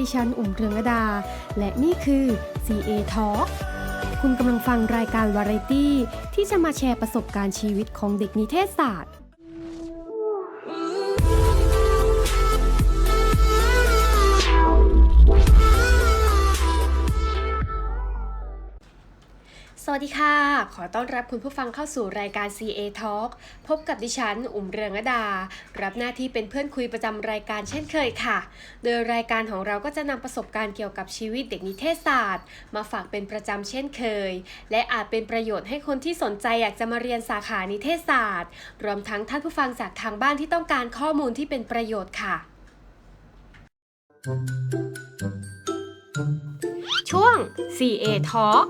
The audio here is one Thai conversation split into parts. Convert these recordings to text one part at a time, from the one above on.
ดิฉันอุ่มเรืองระดา และนี่คือ CA Talk คุณกำลังฟังรายการวาไรตี้ที่จะมาแชร์ประสบการณ์ชีวิตของเด็กนิเทศศาสตร์ วัสดีค่ะ ขอต้อนรับคุณผู้ฟังเข้าสู่รายการ CA Talk พบกับดิฉัน อุ่มเรืองดา รับหน้าที่เป็นเพื่อนคุยประจำรายการเช่นเคยค่ะ โดยรายการของเราก็จะนำประสบการณ์เกี่ยวกับชีวิตเด็กนิเทศศาสตร์ มาฝากเป็นประจำเช่นเคย และอาจเป็นประโยชน์ให้คนที่สนใจอยากจะมาเรียนสาขานิเทศศาสตร์ รวมทั้งท่านผู้ฟังจากทางบ้านที่ต้องการข้อมูลที่เป็นประโยชน์ค่ะ ช่วง CA Talk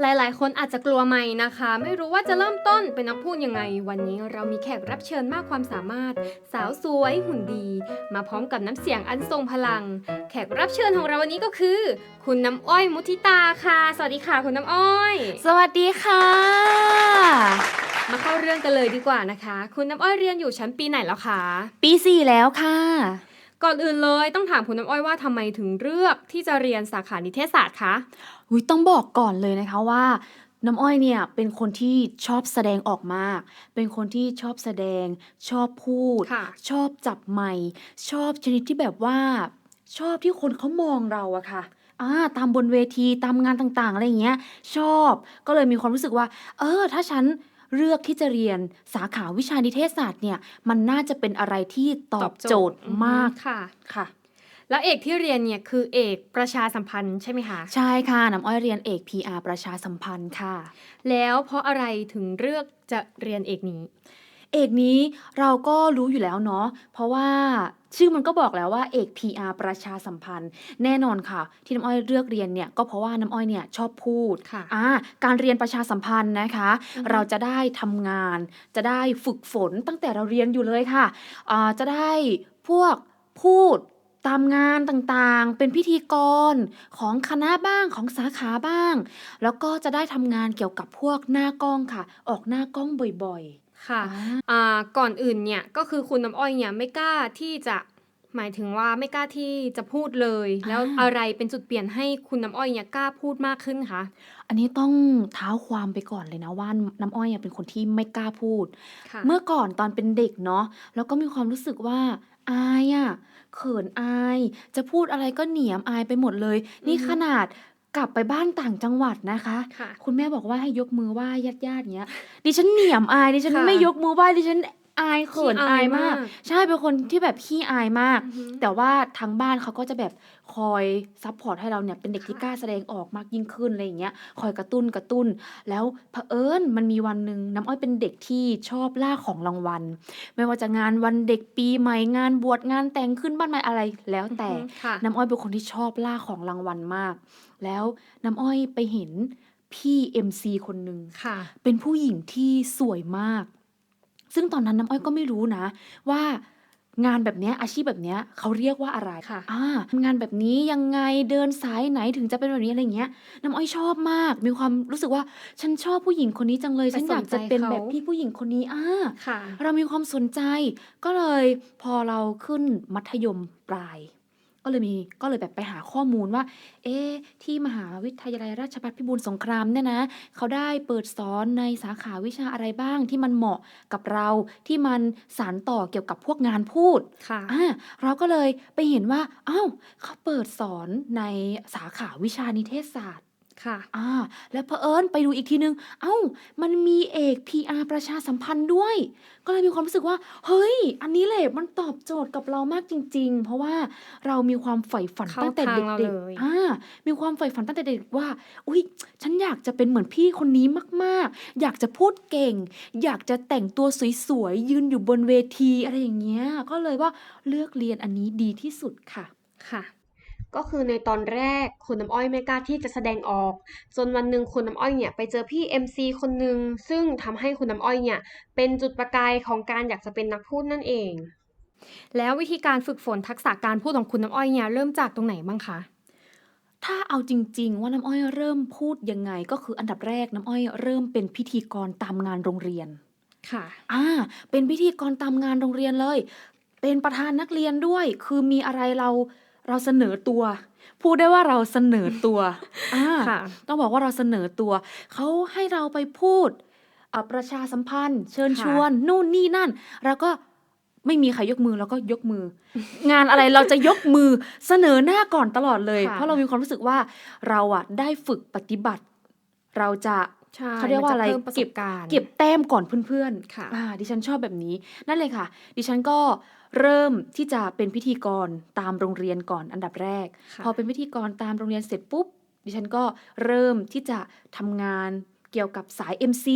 หลายๆ คนอาจจะกลัวไม่นะคะ ไม่รู้ว่าจะเริ่มต้นเป็นนักพูดยังไง วันนี้เรามีแขกรับเชิญมากความสามารถ สาวสวยหุ่นดี มาพร้อมกับน้ำเสียงอันทรงพลัง แขกรับเชิญของเราวันนี้ก็คือ คุณน้ำอ้อยมุทิตาค่ะ สวัสดีค่ะ คุณน้ำอ้อย สวัสดีค่ะ มาเข้าเรื่องกันเลยดีกว่านะคะ คุณน้ำอ้อยเรียนอยู่ชั้นปีไหนแล้วคะปีสี่แล้วค่ะ ก่อนอื่นเลยต้องถามคุณน้ำอ้อยว่าทำไมถึงเลือกที่จะเรียนสาขานิเทศศาสตร์คะอุยต้องบอกก่อนเลยนะคะว่า น้ำอ้อยเนี่ยเป็นคนที่ชอบแสดงออกมาก เป็นคนที่ชอบแสดง ชอบพูดค่ะชอบจับไมค์ชอบชนิดที่แบบว่า ชอบที่คนเขามองเราอะค่ะอ่าตามบนเวทีตามงานต่างๆอะไรอย่างเงี้ย ชอบก็เลยมีความรู้สึกว่า เออ ถ้าฉัน เลือกที่จะเรียนสาขาวิชานิเทศศาสตร์เนี่ยมันน่าจะเป็นอะไรที่ตอบโจทย์มากค่ะค่ะ แล้วเอกที่เรียนเนี่ยคือเอกประชาสัมพันธ์ใช่ไหมคะใช่ค่ะน้ำอ้อยเรียนเอก PR ประชาสัมพันธ์ค่ะ แล้วเพราะอะไรถึงเลือกจะเรียนเอกนี้ เอกนี้เราก็รู้อยู่แล้วเนาะ เพราะว่าชื่อมันก็บอกแล้วว่าเอก PR ประชาสัมพันธ์ แน่นอนค่ะ ที่น้ำอ้อยเลือกเรียนเนี่ยก็เพราะว่าน้ำอ้อยเนี่ยชอบพูดค่ะอ่าการเรียนประชาสัมพันธ์นะคะอือฮึเราจะได้ทำงาน จะได้ฝึกฝนตั้งแต่เราเรียนอยู่เลยค่ะอ่าจะได้พวกพูดตามงานต่างๆ เป็นพิธีกรของคณะบ้างของสาขาบ้าง แล้วก็จะได้ทำงานเกี่ยวกับพวกหน้ากล้องค่ะ ออกหน้ากล้องบ่อยๆ ค่ะอ่าอ่าก่อนอื่นเนี่ยก็คือคุณน้ำอ้อยเนี่ยไม่กล้าที่จะหมายถึงว่าไม่กล้าที่จะพูดเลย แล้วอะไรเป็นจุดเปลี่ยนให้คุณน้ำอ้อยเนี่ยกล้าพูดมากขึ้นคะอันนี้ต้องเท้าความไปก่อนเลยนะว่าน้ำอ้อยอะเป็นคนที่ไม่กล้าพูด ค่ะ เมื่อก่อนตอนเป็นเด็กเนาะแล้วก็มีความรู้สึกว่าอายอะเขินอาย จะพูดอะไรก็เหนียมอายไปหมดเลยนี่อือฮึขนาด กลับไปบ้านต่างจังหวัดนะคะ ค่ะ คุณแม่บอกว่าให้ยกมือไหว้ญาติญาติๆเงี้ย ดิฉันเหนียมอาย ดิฉันค่ะ ไม่ยกมือไหว้ดิฉัน อายเขินขี้อาอายยมากมาก ใช่เป็นคนที่แบบขี้อายมากอือฮึแต่ว่าทางบ้านเขาก็จะแบบคอยซัพพอร์ตให้เราเนี่ยเป็นเด็กที่ค่ะกล้าแสดงออกมากยิ่งขึ้นอะไรอย่างเงี้ยคอยกระตุ้นกระตุ้น แล้วเผอิญมันมีวันหนึ่งน้ำอ้อยเป็นเด็กที่ชอบล่าของรางวัล ไม่ว่าจะงานวันเด็กปีใหม่งานบวชงานแต่งขึ้นบ้านใหม่อะไรแล้วแต่อือฮึค่ะน้ำอ้อยเป็นคนที่ชอบล่าของรางวัลมาก แล้วน้ำอ้อยไปเห็นพี่ MC คนหนึ่งค่ะเป็นผู้หญิงที่สวยมาก ซึ่งตอนนั้นน้ำอ้อยก็ไม่รู้นะ ว่างานแบบเนี้ยอาชีพแบบเนี้ยเขาเรียกว่าอะไรค่ะอ่างานแบบนี้ยังไงเดินสายไหนถึงจะเป็นแบบนี้อะไรเงี้ยน้ำอ้อยชอบมาก มีความรู้สึกว่าฉันชอบผู้หญิงคนนี้จังเลยไปฉันอยากจะเป็นสนใจเขาแบบพี่ผู้หญิงคนนี้อ่าค่ะเรามีความสนใจ ก็เลยพอเราขึ้นมัธยมปลาย ก็เลยมีก็เลยแบบไปหาข้อมูลว่า เอ๊ะที่มหาวิทยาลัยราชภัฏพิบูลสงครามเนี่ยนะเขาได้เปิดสอนในสาขาวิชาอะไรบ้างที่มันเหมาะกับเราที่มันสานต่อเกี่ยวกับพวกงานพูดค่ะอ่าเราก็เลยไปเห็นว่าอ้าวเขาเปิดสอนในสาขาวิชานิเทศศาสตร์ ค่ะ อ่า แล้วเผอิญไปดูอีกทีนึง เอ้า มันมีเอก PR ประชาสัมพันธ์ด้วย ก็เลยมีความรู้สึกว่า เฮ้ย อันนี้แหละมันตอบโจทย์กับเรามากจริง ๆ เพราะว่าเรามีความใฝ่ฝันเข้าตั้งแต่ทางเด็เรากเลย ๆ อ่า มีความใฝ่ฝันตั้งแต่เด็กว่า อุ้ยฉันอยากจะเป็นเหมือนพี่คนนี้มาก ๆ อยากจะพูดเก่ง อยากจะแต่งตัวสวย ๆ ยืนอยู่บนเวทีอะไรอย่างเงี้ย ก็เลยว่าเลือกเรียนอันนี้ดีที่สุดค่ะ ค่ะ ก็คือในตอนแรกคุณน้ำอ้อยไม่กล้าที่จะแสดงออก จนวันหนึ่งคุณน้ำอ้อยเนี่ยไปเจอพี่ MC คนหนึ่งซึ่งทำให้คุณน้ำอ้อยเนี่ยเป็นจุดประกายของการอยากจะเป็นนักพูดนั่นเอง แล้ววิธีการฝึกฝนทักษะการพูดของคุณน้ำอ้อยเนี่ยเริ่มจากตรงไหนบ้างคะถ้าเอาจริง ๆ ว่าน้ำอ้อยเริ่มพูดยังไง ก็คืออันดับแรกน้ำอ้อยเริ่มเป็นพิธีกรตามงานโรงเรียนค่ะอ่าเป็นพิธีกรตามงานโรงเรียนเลย เป็นประธานนักเรียนด้วย คือมีอะไรเรา เราเสนอตัว พูดได้ว่าเราเสนอตัวอ่าค่ะต้องบอกว่าเราเสนอตัว เขาให้เราไปพูดอะประชาสัมพันธ์ เชิญค่ะชวน นู่นนี่นั่น แล้วก็ไม่มีใครยกมือเราก็ยกมือ งานอะไรเราจะยกมือเสนอหน้าก่อนตลอดเลยค่ะเพราะเรามีความรู้สึกว่าเราอะได้ฝึกปฏิบัติ เราจะใช่เขาเรียกว่าอะไรมันจเพิ่มประสเก็บบการณ์เก็บแต้มก่อนเพื่อนๆค่ะอ่าดิฉันชอบแบบนี้นั่นเลยค่ะ ดิฉันก็ เริ่มที่จะเป็นพิธีกรตามโรงเรียนก่อนอันดับแรกค่ะพอเป็นพิธีกรตามโรงเรียนเสร็จปุ๊บดิฉันก็เริ่มที่จะทำงานเกี่ยวกับสาย MC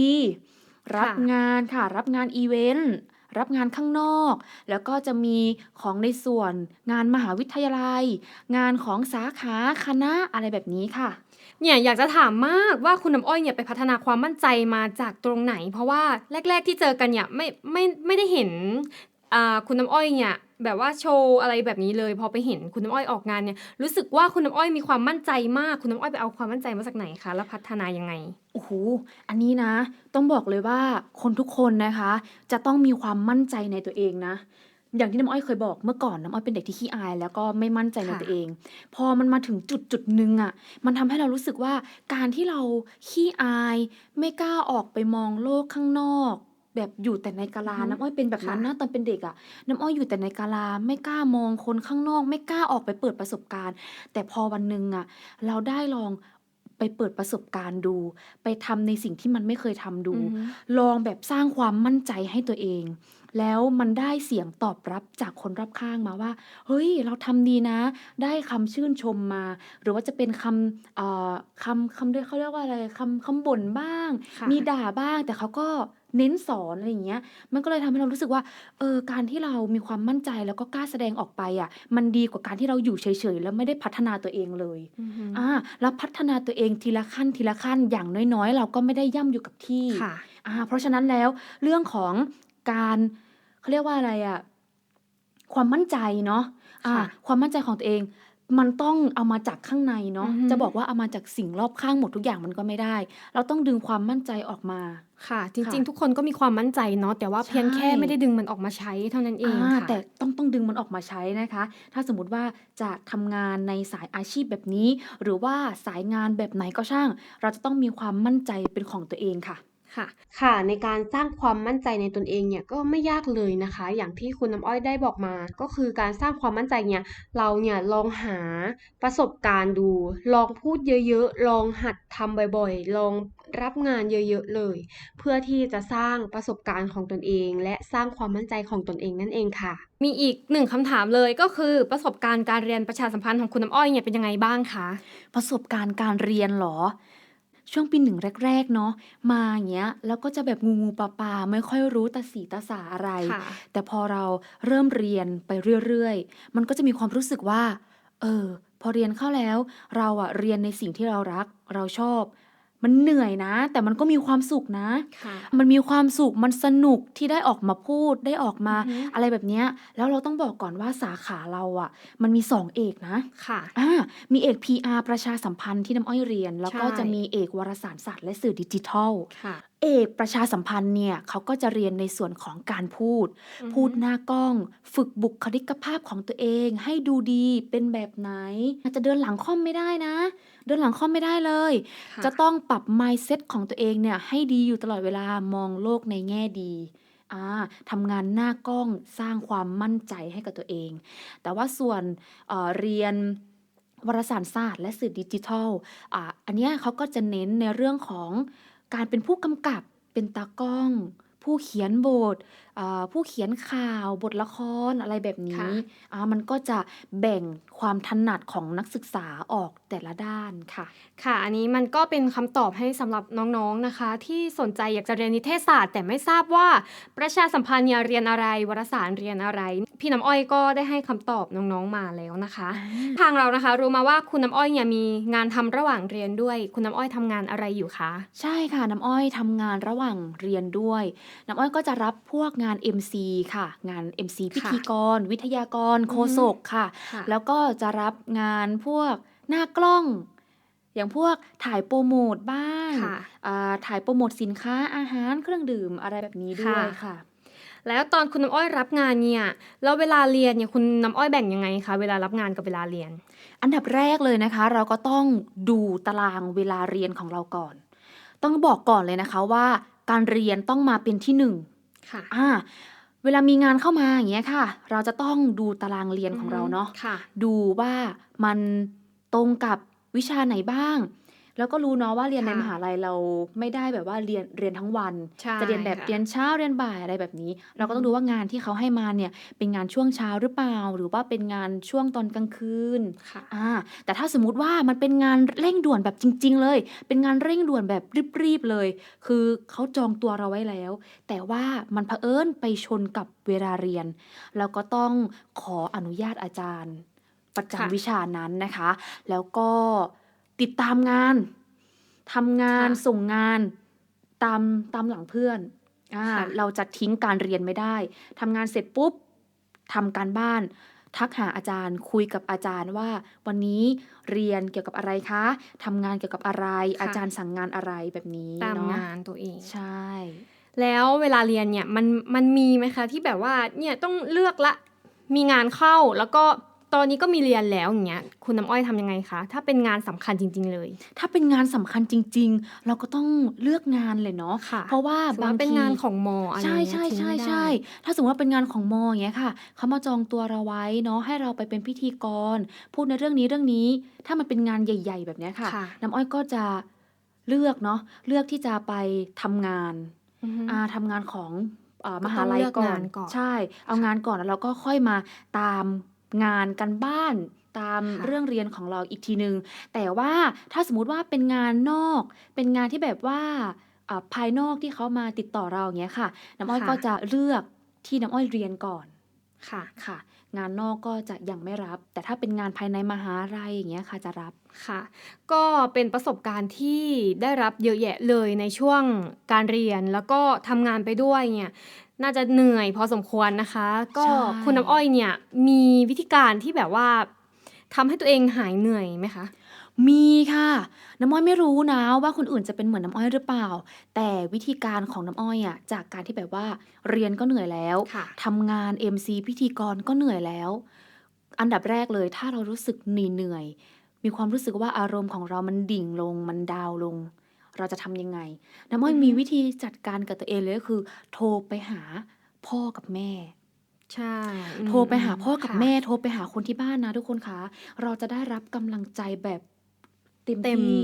รับงานค่ะ รับงานอีเวนต์รับงานข้างนอก แล้วก็จะมีของในส่วนงานมหาวิทยาลัย งานของสาขาคณะอะไรแบบนี้ค่ะเนี่ยอยากจะถามมากว่าคุณน้ำอ้อยเนี่ยไปพัฒนาความมั่นใจมาจากตรงไหน เพราะว่าแรก ๆ ที่เจอกันเนี่ยไม่ไม่ไม่ได้เห็น อ่าคุณน้ำอ้อยเนี่ยแบบว่าโชว์อะไรแบบนี้เลย พอไปเห็นคุณน้ำอ้อยออกงานเนี่ยรู้สึกว่าคุณน้ำอ้อยมีความมั่นใจมากคุณน้ำอ้อยไปเอาความมั่นใจมาจากไหนคะแล้วพัฒนายังไงโอ้โหอันนี้นะ ต้องบอกเลยว่าคนทุกคนนะคะ จะต้องมีความมั่นใจในตัวเองนะ อย่างที่น้ำอ้อยเคยบอกเมื่อก่อนน้ำอ้อยเป็นเด็กที่ขี้อาย แล้วก็ไม่มั่นใจในตัวเอง พอมันมาถึงจุดจุดหนึ่งอะ่ะ มันทำให้เรารู้สึกว่าการที่เราขี้อาย ไม่กล้าออกไปมองโลกข้างนอก แบบอยู่แต่ในกาลา อือฮึ น้ำอ้อยเป็นแบบนั้นค่ะนะตอนเป็นเด็กอะ่ะน้ำอ้อยอยู่แต่ในกาลา ไม่กล้ามองคนข้างนอก ไม่กล้าออกไปเปิดประสบการณ์ แต่พอวันหนึ่งอะ่ะเราได้ลองไปเปิดประสบการณ์ดู ไปทำในสิ่งที่มันไม่เคยทำดูอือฮึ ลองแบบสร้างความมั่นใจให้ตัวเอง แล้วมันได้เสียงตอบรับจากคนรอบข้างมาว่า เฮ้ย เราทำดีนะ ได้คำชื่นชมมา หรือว่าจะเป็นคำเอ่อคำคำเรียกเขาเรียกว่าอะไรคำคำบ่นบ้าง ค่ะ มีด่าบ้าง แต่เขาก็เน้นสอนอะไรอย่างเงี้ย มันก็เลยทำให้เรารู้สึกว่า เออ การที่เรามีความมั่นใจแล้วก็กล้าแสดงออกไปอะ มันดีกว่าการที่เราอยู่เฉยๆ แล้วไม่ได้พัฒนาตัวเองเลย อือฮึอ่า แล้วพัฒนาตัวเองทีละขั้นทีละขั้น อย่างน้อยๆ เราก็ไม่ได้ย่ำอยู่กับที่ ค่ะ อ่าเพราะฉะนั้นแล้วเรื่องของการ เขาเรียกว่าอะไรอะความมั่นใจเนาะอ่า ค่ะ ความมั่นใจของตัวเอง มันต้องเอามาจากข้างในเนาะ อือฮึ จะบอกว่าเอามาจากสิ่งรอบข้างหมดทุกอย่างมันก็ไม่ได้ เราต้องดึงความมั่นใจออกมา ค่ะ จค่ะริง ๆ ทุกคนก็มีความมั่นใจเนาะแต่ว่าเพียงใช่ แค่ไม่ได้ดึงมันออกมาใช้เท่านั้นเองอ่าค่ะ แต่ต้องต้องดึงมันออกมาใช้นะคะ ถ้าสมมติว่าจะทำงานในสายอาชีพแบบนี้ หรือว่าสายงานแบบไหนก็ช่าง เราจะต้องมีความมั่นใจเป็นของตัวเองค่ะ ค่ะ ค่ะ ในการสร้างความมั่นใจในตนเองเนี่ยก็ไม่ยากเลยนะคะ อย่างที่คุณน้ำอ้อยได้บอกมา ก็คือการสร้างความมั่นใจเนี่ย เราเนี่ยลองหาประสบการณ์ดู ลองพูดเยอะๆ ลองหัดทำบ่อยๆ ลองรับงานเยอะๆเลย เพื่อที่จะสร้างประสบการณ์ของตนเอง และสร้างความมั่นใจของตนเองนั่นเองค่ะ มีอีกหนึ่งคำถามเลยก็คือประสบการณ์การเรียนประชาสัมพันธ์ของคุณน้ำอ้อยเนี่ยเป็นยังไงบ้างคะ ประสบการณ์การเรียนเหรอ ช่วงปีหนึ่งแรก ๆ เนาะ มาอย่างเงี้ย แล้วก็จะแบบงูงูปลาปลาไม่ค่อยรู้ตาสีตาสาอะไร ค่ะ แต่พอเราเริ่มเรียนไปเรื่อย ๆ มันก็จะมีความรู้สึกว่า เออ พอเรียนเข้าแล้ว เราอะเรียนในสิ่งที่เรารัก เราชอบ มันเหนื่อยนะ แต่มันก็มีความสุขนะค่ะมันมีความสุขมันสนุกที่ได้ออกมาพูดได้ออกมาอือฮึอะไรแบบเนี้ยแล้วเราต้องบอกก่อนว่าสาขาเราอะมันมีสองเอกนะค่ะอ่ามีเอก PR ประชาสัมพันธ์ที่น้ำอ้อยเรียน แล้วก็ใช่จะมีเอกวารสารศาสตร์และสื่อดิจิทัลค่ะเอกประชาสัมพันธ์เนี่ยเขาก็จะเรียนในส่วนของการพูดอือฮึพูดหน้ากล้อง ฝึกบุคลิกภาพของตัวเอง ให้ดูดีเป็นแบบไหนอาจจะเดินหลังค่อมไม่ได้นะ เดินหลังค่อมไม่ได้เลย ค่จะต้องปรับ mindset ของตัวเองเนี่ยให้ดีอยู่ตลอดเวลามองโลกในแง่ดี อ่าทำงานหน้ากล้องสร้างความมั่นใจให้กับตัวเอง แต่ว่าส่วนเอ่อเรียนวารสารศาสตร์ และสื่อดิจิทัลอ่าอันเนี้ยเขาก็จะเน้นในเรื่องของการเป็นผู้กำกับเป็นตากล้อง ผู้เขียนบท อ่า ผู้เขียนข่าว บทละคร อะไรแบบนี้ค่ะอ่า มันก็จะแบ่งความถนัดของนักศึกษาออกแต่ละด้านค่ะ ค่ะ อันนี้มันก็เป็นคำตอบให้สำหรับน้อง ๆ นะคะ ที่สนใจอยากจะเรียนนิเทศศาสตร์ แต่ไม่ทราบว่าประชาสัมพันธ์เนี่ยเรียนอะไร วารสารเรียนอะไร พี่น้ำอ้อยก็ได้ให้คำตอบน้อง ๆ มาแล้วนะคะทางเรานะคะรู้มาว่าคุณน้ำอ้อยเนี่ยมีงานทำระหว่างเรียนด้วย คุณน้ำอ้อยทำงานอะไรอยู่คะ ใช่ค่ะ น้ำอ้อยทำงานระหว่างเรียนด้วย น้ำอ้อยก็จะรับพวกงาน MC ค่ะ งาน MC พิธีกร วิทยากรโฆษกค่ะค่ะ แล้วก็จะรับงานพวกหน้ากล้อง อย่างพวกถ่ายโปรโมทบ้างค่ะอ่าถ่ายโปรโมทสินค้าอาหารเครื่องดื่มอะไรแบบนี้ด้วยค่ะค่ะ แล้วตอนคุณน้ำอ้อยรับงานเนี่ยแล้วเวลาเรียนเนี่ยคุณน้ำอ้อยแบ่งยังไงคะเวลารับงานกับเวลาเรียน อันดับแรกเลยนะคะ เราก็ต้องดูตารางเวลาเรียนของเราก่อน ต้องบอกก่อนเลยนะคะว่าการเรียนต้องมาเป็นที่หนึ่ง ค่ะ อ่า เวลามีงานเข้ามาอย่างเงี้ยค่ะ เราจะต้องดูตารางเรียนของเราเนาะ ค่ะ ดูว่ามันตรงกับวิชาไหนบ้าง แล้วก็รู้เนาะว่าเรียนในค่ะ มหาลัยเราไม่ได้แบบว่าเรียนเรียนทั้งวัน ใช่จะเรียนแบบค่ะ เรียนเช้าเรียนบ่ายอะไรแบบนี้ เราก็ต้ออืงมดูว่างานที่เขาให้มาเนี่ยเป็นงานช่วงเช้าหรือเปล่า หรือว่าเป็นงานช่วงตอนกลางคืนค่ะ อ่าแต่ถ้าสมมุติว่ามันเป็นงานเร่งด่วนแบบจริง ๆ เลย เป็นงานเร่งด่วนแบบรีบๆเลย คือเขาจองตัวเราไว้แล้ว แต่ว่ามันเผอิญไปชนกับเวลาเรียน เราก็ต้องขออนุญาตอาจารย์ ประค่ะจำวิชานั้นนะคะ แล้วก็ ติดตามงานทำงานค่ะส่งงานตามตามหลังเพื่อนอ่าค่ะเราจะทิ้งการเรียนไม่ได้ทำงานเสร็จปุ๊บทำการบ้าน ทักหาอาจารย์ คุยกับอาจารย์ว่า วันนี้เรียนเกี่ยวกับอะไรคะทำงานเกี่ยวกับอะไรค่ะอาจารย์สั่งงานอะไรแบบนี้ตามเนาะงานตัวเองใช่แล้วเวลาเรียนเนี่ยมันมันมีไหมคะที่แบบว่าเนี่ยต้องเลือกละมีงานเข้าแล้วก็ ตอนนี้ก็มีเรียนแล้วอย่างเงี้ยคุณน้ำอ้อยทำยังไงคะถ้าเป็นงานสำคัญจริง ๆ เลย ถ้าเป็นงานสำคัญจริง ๆ เราก็ต้องเลือกงานเลยเนาะค่ะเพราะว่าสมมุติบางว่าเป็นทีงานของมอะไรใช่เงี้ยใช่ทิ้งใช่ไม่ได้ใช่ถ้าสมมติว่าเป็นงานของมออย่างเงี้ยค่ะเขามาจองตัวเราไว้เนาะให้เราไปเป็นพิธีกร พูดในเรื่องนี้เรื่องนี้ ถ้ามันเป็นงานใหญ่ ๆ แบบเนี้ยค่ะค่ะน้ำอ้อยก็จะเลือกเนาะเลือกที่จะไปทำงานอือฮึอ่าทำงานของเอ่อก็มต้องหาลัยเลือกก่อนงานก่อนใช่ เอางานก่อนแล้วเราก็ค่อยมาตาม งานกันบ้านตามค่ะเรื่องเรียนของเราอีกทีนึง แต่ว่าถ้าสมมุติว่าเป็นงานนอก เป็นงานที่แบบว่าอ่าภายนอกที่เขามาติดต่อเราอย่างเงี้ยค่ะ น้ำอ้อยก็จะเลือกที่น้ำอ้อยเรียนก่อนค่ะค่ะ งานนอกก็จะยังไม่รับ แต่ถ้าเป็นงานภายในมหาลัยอย่างเงี้ยค่ะจะรับ ค่ะ ก็เป็นประสบการณ์ที่ได้รับเยอะแยะเลยในช่วงการเรียน แล้วก็ทำงานไปด้วยเนี่ยน่าจะเหนื่อยพอสมควรนะคะ ก็ใช่ คุณน้ำอ้อยเนี่ยมีวิธีการที่แบบว่าทำให้ตัวเองหายเหนื่อยไหมคะ มีค่ะ น้ำอ้อยไม่รู้นะว่าคนอื่นจะเป็นเหมือนน้ำอ้อยหรือเปล่า แต่วิธีการของน้ำอ้อยอะจากการที่แบบว่าเรียนก็เหนื่อยแล้วค่ะ ทำงาน MC พิธีกรก็เหนื่อยแล้ว อันดับแรกเลยถ้าเรารู้สึกเหนื่อยเหนื่อยๆ มีความรู้สึกว่าอารมณ์ของเรามันดิ่งลง มันดาวน์ลง เราจะทำยังไงน้ำอ้อยอือฮึมีวิธีจัดการกับตัวเองเลยก็คือ โทรไปหาพ่อกับแม่ ใช่อืมโทรไปหาพ่อกับค่ะแม่ โทรไปหาคนที่บ้านนะทุกคนคะ เราจะได้รับกำลังใจแบบเต็มเต็มที่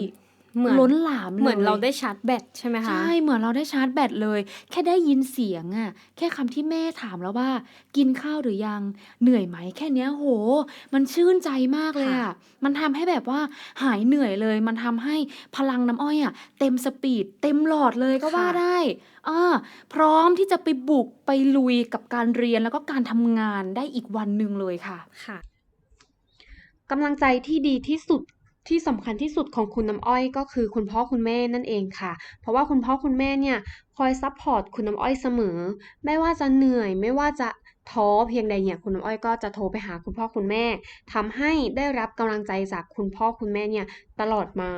เหมือนล้นหลามเลยเหมือนเราได้ชาร์จแบตใช่ไหมคะ ใช่ เหมือนเราได้ชาร์จแบตเลย แค่ได้ยินเสียงอะแค่คำที่แม่ถามแล้วว่า กินข้าวหรือยัง เหนื่อยไหม แค่เนี้ยโห มันชื่นใจมากเลยอะมันทำให้แบบว่าหายเหนื่อยเลย มันทำให้พลังน้ำอ้อยอะเต็มสปีด เต็มหลอดเลยก็ว่าได้อ่าพร้อมที่จะไปบุกไปลุยกับการเรียนแล้วก็การทำงานได้อีกวันหนึ่งเลยค่ะ ค่ะกำลังใจที่ดีที่สุด ที่สำคัญที่สุดของคุณน้ำอ้อยก็คือคุณพ่อคุณแม่นั่นเองค่ะ เพราะว่าคุณพ่อคุณแม่เนี่ยคอยซัพพอร์ตคุณน้ำอ้อยเสมอ ไม่ว่าจะเหนื่อย ไม่ว่าจะ ท้อเพียงใดเนี่ยคุณน้ำอ้อยก็จะโทรไปหาคุณพ่อคุณแม่ทำให้ได้รับกำลังใจจากคุณพ่อคุณแม่เนี่ยตลอดมา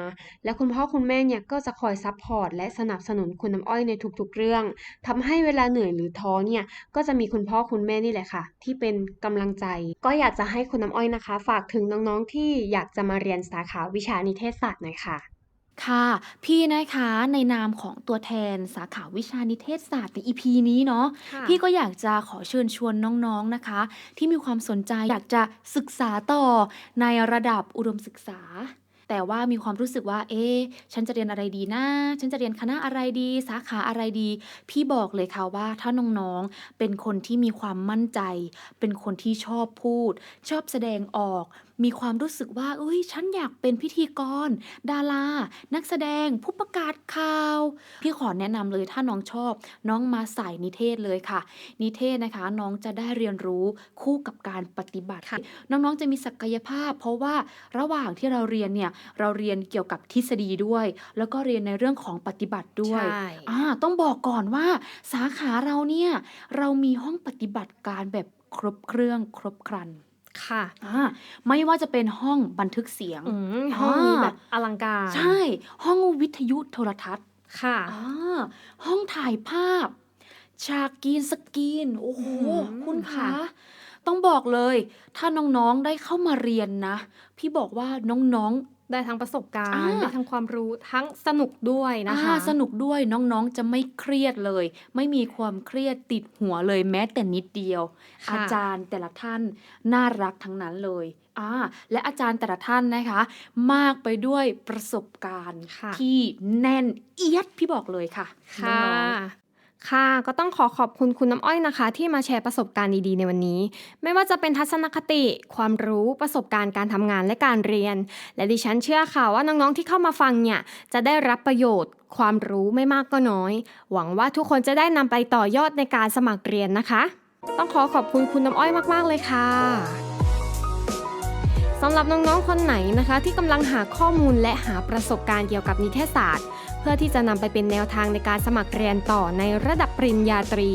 และคุณพ่อคุณแม่เนี่ยก็จะคอยซัพพอร์ตและสนับสนุนคุณน้ำอ้อยในทุกๆเรื่องทำให้เวลาเหนื่อยหรือท้อเนี่ยก็จะมีคุณพ่อคุณแม่นี่แหละค่ะ ที่เป็นกำลังใจ ก็อยากจะให้คุณน้ำอ้อยนะคะ ฝากถึงน้องๆที่อยากจะมาเรียนสาขาวิชานิเทศศาสตร์หน่อยค่ะ ค่ะ พี่นะคะในนามของตัวแทนสาขาวิชานิเทศศาสตร์ใน EP นี้เนาะค่ะ พี่ก็อยากจะขอเชิญชวนน้องๆนะคะ ที่มีความสนใจอยากจะศึกษาต่อในระดับอุดมศึกษา แต่ว่ามีความรู้สึกว่า เอ๊ะฉันจะเรียนอะไรดีนะ ฉันจะเรียนคณะอะไรดี สาขาอะไรดี พี่บอกเลยค่ะว่าถ้าน้องๆเป็นคนที่มีความมั่นใจ เป็นคนที่ชอบพูด ชอบแสดงออกมีความรู้สึกว่าเอ้ย ฉันอยากเป็นพิธีกร ดารา นักแสดง ผู้ประกาศข่าว พี่ขอแนะนำเลยถ้าน้องชอบ น้องมาสายนิเทศเลยค่ะ นิเทศนะคะ น้องจะได้เรียนรู้คู่กับการปฏิบัติค่ะน้องๆ จะมีศักยภาพ เพราะว่าระหว่างที่เราเรียนเนี่ย เราเรียนเกี่ยวกับทฤษฎีด้วย แล้วก็เรียนในเรื่องของปฏิบัติด้วยใช่อ่าต้องบอกก่อนว่าสาขาเราเนี่ย เรามีห้องปฏิบัติการแบบครบเครื่องครบครัน ค่ะอ่าไม่ว่าจะเป็นห้องบันทึกเสียงอืมห้องนี้อ่าแบบอลังการ ใช่ ห้องวิทยุโทรทัศน์ค่ะอ่าห้องถ่ายภาพ ฉากกรีนสกรีน โอ้โห อื้อหือคุณค่ะ คะ ต้องบอกเลย ถ้าน้องๆได้เข้ามาเรียนนะ พี่บอกว่าน้องๆ ได้ทั้งประสบการณ์ อ่า ได้ทั้งความรู้ทั้งสนุกด้วยนะคะอ่าสนุกด้วยน้องๆจะไม่เครียดเลย ไม่มีความเครียดติดหัวเลยแม้แต่นิดเดียว ค่ะ อาจารย์แต่ละท่านน่ารักทั้งนั้นเลยอ่าและอาจารย์แต่ละท่านนะคะ มากไปด้วยประสบการณ์ค่ะที่แน่นเอียดพี่บอกเลยค่ะค่ะ น้อง ค่ะ ก็ต้องขอขอบคุณคุณน้ำอ้อยนะคะ ที่มาแชร์ประสบการณ์ดีๆในวันนี้ ไม่ว่าจะเป็นทัศนคติ ความรู้ประสบการณ์การทำงานและการเรียน และดิฉันเชื่อค่ะว่าน้องๆที่เข้ามาฟังเนี่ยจะได้รับประโยชน์ ความรู้ไม่มากก็น้อย หวังว่าทุกคนจะได้นำไปต่อยอดในการสมัครเรียนนะคะ ต้องขอขอบคุณคุณน้ำอ้อยมากๆเลยค่ะสำหรับน้องๆ คนไหนนะคะ ที่กำลังหาข้อมูลและหาประสบการณ์เกี่ยวกับนิเทศศาสตร์ พื่อที่จะนำไปเป็นแนวทางในการสมัครเรียนต่อในระดับปริญญาตรี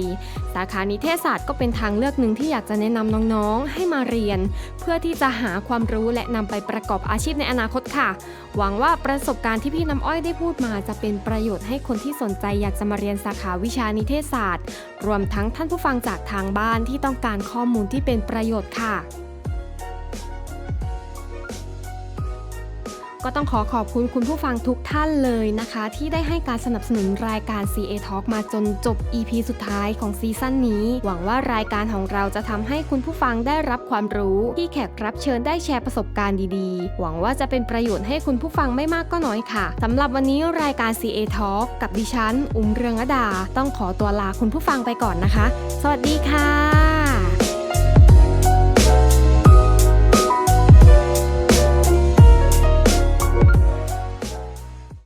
สาขานิเทศศาสตร์ก็เป็นทางเลือกหนึ่งที่อยากจะแนะนำน้องๆ ให้มาเรียน เพื่อที่จะหาความรู้และนำไปประกอบอาชีพในอนาคตค่ะ หวังว่าประสบการณ์ที่พี่น้ำอ้อยได้พูดมาจะเป็นประโยชน์ให้คนที่สนใจอยากจะมาเรียนสาขาวิชานิเทศศาสตร์ รวมทั้งท่านผู้ฟังจากทางบ้านที่ต้องการข้อมูลที่เป็นประโยชน์ค่ะ ก็ต้องขอขอบคุณคุณผู้ฟังทุกท่านเลยนะคะ ที่ได้ให้การสนับสนุนรายการ CA Talk มาจนจบ EP สุดท้ายของซีซั่นนี้ หวังว่ารายการของเราจะทำให้คุณผู้ฟังได้รับความรู้ ที่แขกรับเชิญได้แชร์ประสบการณ์ดีๆ หวังว่าจะเป็นประโยชน์ให้คุณผู้ฟังไม่มากก็น้อยค่ะสำหรับวันนี้รายการ CA Talk กับดิฉัน อุ้มเรืองอดา ต้องขอตัวลาคุณผู้ฟังไปก่อนนะคะ สวัสดีค่ะ